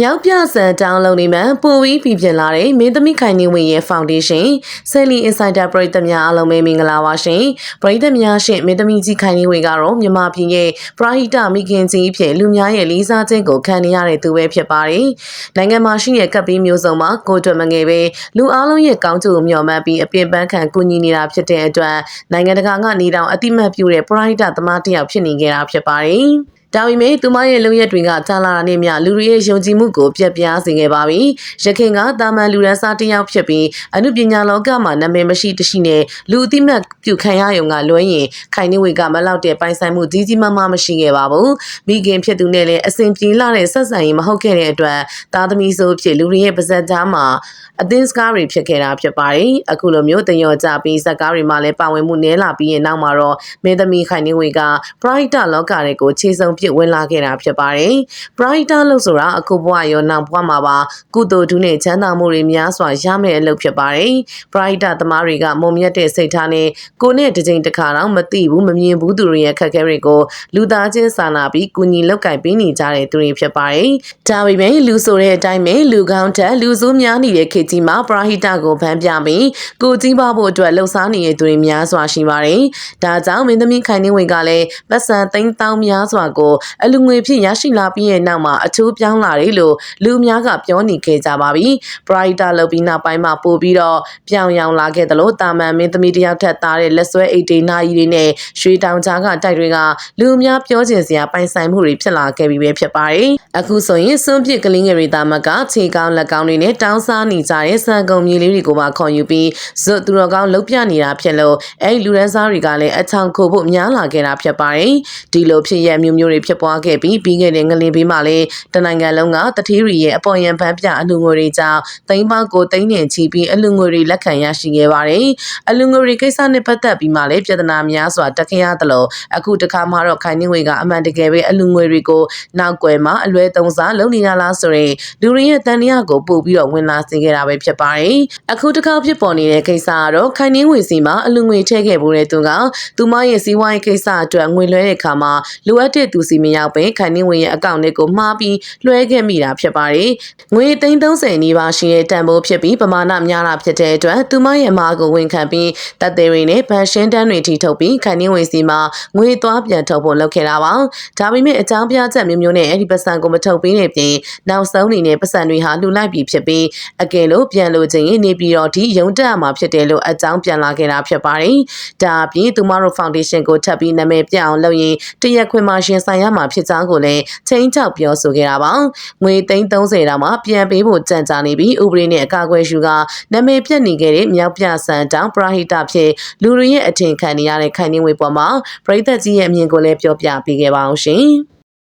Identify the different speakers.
Speaker 1: မြောက်ပြဆန်တောင်းလုံးနေမှပိုပြီးပြည်ပြင်လာတဲ့မင်းသမီးခိုင်နေဝင်ရဲ့ဖောင်ဒေးရှင်းဆယ်လီအင်ဆိုင်တာပရိသတ်များအားလုံးပဲမင်္ဂလာပါရှင်ပရိသတ်များရှင်မင်းသမီးကြီးခိုင်နေဝင်ကတော့မြန်မာပြည်ရဲ့ပရာဟိတမိခင်ကြီးဖြစ်လူများရဲ့လေးစားခြင်းကိုခံနေရတဲ့သူပဲဖြစ်ပါတယ်နိုင်ငံမှာရှိတဲ့ကပ်ပြီးမျိုးစုံမှာကိုတွယ်မငယ်ပဲလူအားလုံးရဲ့ကောင်းကျိုးကိုမျှော်မှန်းပြီးအပြင်ပန်းခံကူညီနေတာဖြစ်တဲ့အတွက်နိုင်ငံတကာကနေတောင်အတိမတ်ပြုတဲ့ပရာဟိတသမားတစ်ယောက်ဖြစ်နေကြတာဖြစ်ပါတယ် ဒါပေမဲ့သူမရဲ့လုံရက်တွေကကြာလာတာနဲ့မျှလူတွေရဲ့ယုံကြည်မှုကိုပြက်ပြားစေခဲ့ပါပြီ။ရခင်ကတာမန်လူရန်စားတစ်ယောက်ဖြစ်ပြီးအမှုပညာလောကမှာနာမည်မရှိတရှိနဲ့လူအသိမှတ်ပြုခံရရုံကလွှဲရင်ခိုင်နေဝေကမလောက်တဲ့ပိုင်ဆိုင်မှုကြီးကြီးမားမားမရှိခဲ့ပါဘူး။မိခင်ဖြစ်သူနဲ့လည်းအစဉ်ပြေလာတဲ့ဆက်ဆံရေးမဟုတ်ခဲ့တဲ့အတွက်သားသမီးဆိုဖြစ်လူတွေရဲ့ပါဇက်သားမှာအသင်းစကားတွေဖြစ်ခဲ့တာဖြစ်ပါတယ်။အခုလိုမျိုးတညောကြပြီးဇက်ကားတွေမှာလည်းပါဝင်မှုနည်းလာပြီးရင်နောက်မှာတော့မင်းသမီးခိုင်နေဝေက Bright လောကတွေကိုခြေစုံပြစ်ဝင်လာခဲ့တာဖြစ်ပါတယ်။ Bright လို့ဆိုတာအခုဘဝရောနောက်ဘဝမှာပါကုသိုလ်ဒုနဲ့ချမ်းသာမှုတွေများစွာရမယ့်အလုပ်ဖြစ်ပါတယ်။ Bright သမားတွေကမုံမြတ်တဲ့စိတ်ထားနဲ့ကိုနဲ့တစ်ချိန်တစ်ခါတော့မသိဘူးမမြင်ဘူးသူတွေရဲ့ခက်ခဲတွေကိုလူသားချင်းစာနာပြီးကုညီလောက်ကင်ပေးနေကြတဲ့သူတွေဖြစ်ပါတယ်။ဒါပေမဲ့လူဆိုတဲ့အတိုင်းပဲလူကောင်းတဲ့လူဆိုးများနေတဲ့ခေတ်ကြီးမှာပရာဟိတကိုဗန်းပြပြီးကိုကြီးပွားဖို့အတွက်လှုပ်ရှားနေတဲ့သူတွေများစွာရှိပါတယ်။ဒါကြောင့်မင်းသမီးခိုင်နေဝင်ကလည်းပတ်စံသိန်းတောင်းများစွာကိုအလူငွေဖြစ်ရရှိလာပြီးရဲ့နောက်မှာအချိုးပြောင်းလာတယ်လို့လူအများကပြောနေခဲ့ကြပါပြီ။ပရာဟိတလုပ်ပြီးနောက်ပိုင်းမှာပို့ပြီးတော့ပြောင်းရောင်လာခဲ့သလိုတာမန်မင်းသမီးတယောက်ထက်သားတဲ့လက်ဆွဲအိတ်တေနာကြီးတွေနဲ့ရွှေတောင်ကြားကတိုက်တွေကလူအများပြောကျင်စရာပိုင်ဆိုင်မှုတွေဖြစ်လာခဲ့ပြီးပဲဖြစ်ပါတယ်။အခုဆိုရင်စွန့်ပစ်ကလင်းငယ်တွေတာမကခြေကောင်းလက်ကောင်းတွေနဲ့တောင်းစားနေကြတဲ့စံကုန်မြေလေးတွေကိုပါခေါ်ယူပြီးဇွတ်သူတော်ကောင်းလှုပ်ပြနေတာဖြစ်လို့အဲ့ဒီလူရန်စားတွေကလည်းအချောင်ခိုဖို့များလာခဲ့တာဖြစ်ပါတယ်။ဒီလိုဖြစ်ရမျိုးမျိုးတွေဖြစ်ပွားခဲ့ပြီးပြီးခဲ့တဲ့ငလင်ဘေးမှာလည်းတနိုင်ငံလုံးကတတိရီရဲ့အပေါ်ယံပန်းပြအလူငွေတွေကြောင့်သိန်းပေါင်းကိုသိန်းနဲ့ချီပြီးအလူငွေတွေလက်ခံရရှိခဲ့ပါတယ်။အလူငွေတွေကိစ္စနဲ့ပတ်သက်ပြီးမှလည်းပြဿနာများစွာတက်ခင်ရတယ်လို့အခုတခါမှတော့ခိုင်နှင်းဝေကအမှန်တကယ်ပဲအလူငွေတွေကိုနောက်ွယ်မှာအလွဲသုံးစားလုပ်နေရလားဆိုရင်လူတွေရဲ့တန်တရားကိုပို့ပြီးတော့ဝင်လာစေခဲ့တာပဲဖြစ်ပါတယ်။အခုတခါဖြစ်ပေါ်နေတဲ့ကိစ္စကတော့ခိုင်နှင်းဝေစီမှာအလူငွေထည့်ခဲ့ဖို့တဲ့သူကသူမရဲ့စီးပွားရေးကိစ္စအတွက်ငွေလွှဲတဲ့အခါမှာလိုအပ်တဲ့သူစီမရောက်ပဲခိုင်နှင်းဝေရဲ့အကောင့်တွေကိုမှားပြီးလွှဲခဲ့မိတာဖြစ်ပါတယ်။ငွေ330နီးပါးရှိတဲ့တန်ဖိုးဖြစ်ပြီးပမာဏများတာဖြစ်တဲ့အတွက်သူမရဲ့အမားကိုဝန်ခံပြီးတပ်သေးတွေနဲ့ဗန်ရှင်းတန်းတွေထိထုတ်ပြီးခိုင်နှင်းဝေစီမှာငွေသွားပြန်ထုတ်ဖို့လုပ်ခဲ့တာပါ။ဒါပေမဲ့အကြောင်းပြချက်မျိုးမျိုးနဲ့အဲ့ဒီပတ်စံကိုမထုတ်ပေးတဲ့ပြင်နောက်ဆုံးအနေနဲ့ပတ်စံတွေဟာလှူလိုက်ပြီးဖြစ်ပြီးအကယ်လို့ပြန်လို့ခြင်းနေပြီးတော့ဒီရုံတက်မှာဖြစ်တယ်လို့အကြောင်းပြန်လာခဲ့တာဖြစ်ပါတယ်။ဒါအပြင်သူမတို့ဖောင်ဒေးရှင်းကိုထပ်ပြီးနာမည်ပြအောင်လုပ်ရင်တရက်ခွင်မှာရှင်ဆိုင်ရမှာဖြစ်ကြောင်းကိုလည်းချင်းချောက်ပြောဆိုခဲ့တာပါ။ငွေသိန်း30တောင်မှပြန်ပေးဖို့ကြံကြားနေပြီးဥပဒေနဲ့အကာအကွယ်ယူကနာမည်ပြတ်နေခဲ့တဲ့မြောက်ပြဆန်တောင်ပရာဟိတဖြစ်လူတွေရဲ့အထင်ခံနေရတဲ့ခိုင်နှင်းဝေပေါ်မှာပြည်သက်ကြီးရဲ့အမြင်ကိုလည်းပြောပြပေးခဲ့ပါအောင်ရှင်။